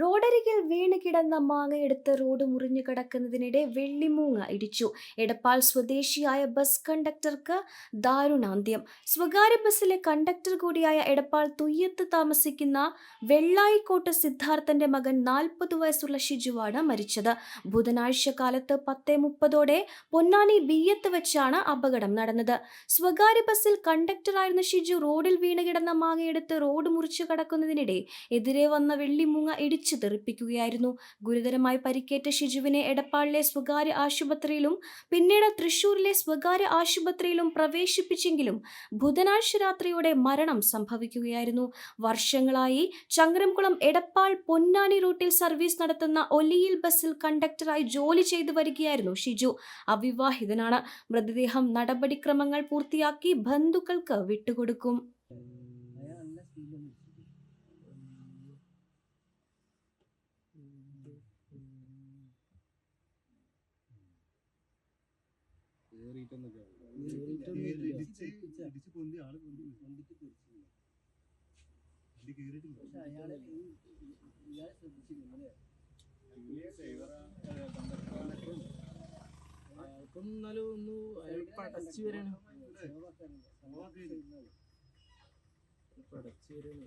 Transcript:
റോഡരികിൽ വീണ് കിടന്ന മാങ്ങയെടുത്ത് റോഡ് മുറിഞ്ഞു കിടക്കുന്നതിനിടെ വെള്ളിമൂങ്ങ ഇടിച്ചു. എടപ്പാൾ സ്വദേശിയായ ബസ് കണ്ടക്ടർക്ക് ദാരുണാന്ത്യം. സ്വകാര്യ ബസ്സിലെ കണ്ടക്ടർ കൂടിയായ എടപ്പാൾ തുയ്യത്ത് താമസിക്കുന്ന വെള്ളായിക്കോട്ട് സിദ്ധാർത്ഥന്റെ മകൻ നാൽപ്പത് വയസ്സുള്ള ഷിജുവാണ് മരിച്ചത്. ബുധനാഴ്ച കാലത്ത് പത്തേ മുപ്പതോടെ പൊന്നാനി ബിയ്യത്ത് വെച്ചാണ് അപകടം നടന്നത്. സ്വകാര്യ ബസ്സിൽ കണ്ടക്ടറായിരുന്ന ഷിജു റോഡിൽ വീണ് കിടന്ന മാങ്ങയെടുത്ത് റോഡ് മുറിച്ചു കടക്കുന്നതിനിടെ എതിരെ വന്ന വെള്ളിമൂങ്ങ ഇടിച്ചു തെറിപ്പിക്കുകയായിരുന്നു. ഗുരുതരമായി പരിക്കേറ്റ ഷിജുവിനെ എടപ്പാളിലെ സ്വകാര്യ ആശുപത്രിയിലും പിന്നീട് തൃശൂരിലെ സ്വകാര്യ ആശുപത്രിയിലും പ്രവേശിപ്പിച്ചെങ്കിലും ബുധനാഴ്ച രാത്രിയോടെ മരണം സംഭവിക്കുകയായിരുന്നു. വർഷങ്ങളായി ചങ്ങരംകുളം എടപ്പാൾ പൊന്നാനി റൂട്ടിൽ സർവീസ് നടത്തുന്ന ഒലിയിൽ ബസ്സിൽ കണ്ടക്ടറായി ജോലി ചെയ്തു വരികയായിരുന്നു ഷിജു. അവിവാഹിതനാണ്. മൃതദേഹം നടപടിക്രമങ്ങൾ പൂർത്തിയാക്കി ബന്ധുക്കൾക്ക് വിട്ടുകൊടുക്കും. അയാൾക്കും എന്നാലും ഒന്ന് അയാൾ പടച്ചു വരാണ്. പടച്ചു വരാണ്.